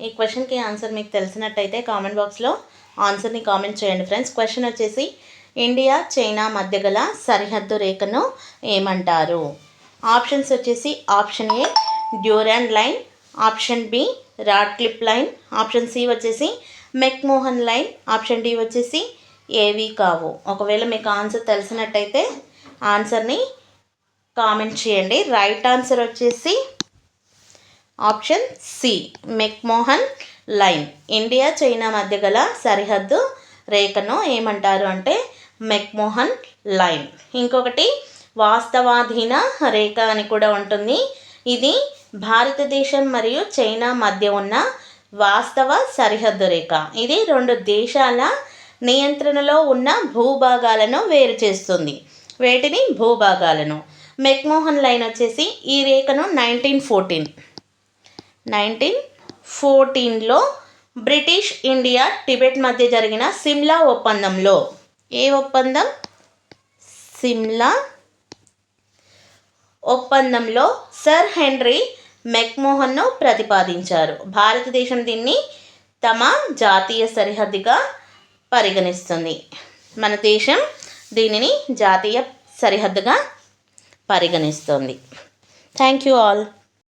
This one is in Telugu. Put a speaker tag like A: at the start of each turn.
A: ఈ క్వశ్చన్కి ఆన్సర్ మీకు తెలిసినట్టయితే కామెంట్ బాక్స్లో ఆన్సర్ని కామెంట్ చేయండి ఫ్రెండ్స్ క్వశ్చన్ వచ్చేసి ఇండియా చైనా మధ్య గల సరిహద్దు రేఖను ఏమంటారు? ఆప్షన్స్ వచ్చేసి option A Durand line option B Radcliffe line option C వచ్చేసి మెక్మోహన్ లైన్ ఆప్షన్ డి వచ్చేసి ఏవి కావు ఒకవేళ మీకు ఆన్సర్ తెలిసినట్టయితే ఆన్సర్ని కామెంట్ చేయండి. రైట్ ఆన్సర్ వచ్చేసి option C McMahon line. India China మధ్య గల సరిహద్దు రేఖను ఏమంటారు అంటే మెక్మోహన్ లైన్. ఇంకొకటి వాస్తవాధీన రేఖ అని కూడా ఉంటుంది. ఇది భారతదేశం మరియు చైనా మధ్య ఉన్న వాస్తవ సరిహద్దు రేఖ. ఇది రెండు దేశాల నియంత్రణలో ఉన్న భూభాగాలను వేరు చేస్తుంది. వేటిని భూభాగాలను? మెక్మోహన్ లైన్ వచ్చేసి ఈ రేఖను నైన్టీన్ ఫోర్టీన్. నైన్టీన్ ఫోర్టీన్లో బ్రిటిష్ ఇండియా టిబెట్ మధ్య జరిగిన సిమ్లా ఒప్పందంలో. ఏ ఒప్పందం? సిమ్లా ఒప్పందంలో సర్ హెన్రీ మెక్మోహన్ను ప్రతిపాదించారు. భారతదేశం దీన్ని తమ జాతీయ సరిహద్దుగా పరిగణిస్తుంది. మన దేశం దీనిని జాతీయ సరిహద్దుగా పరిగణిస్తుంది. Thank you all.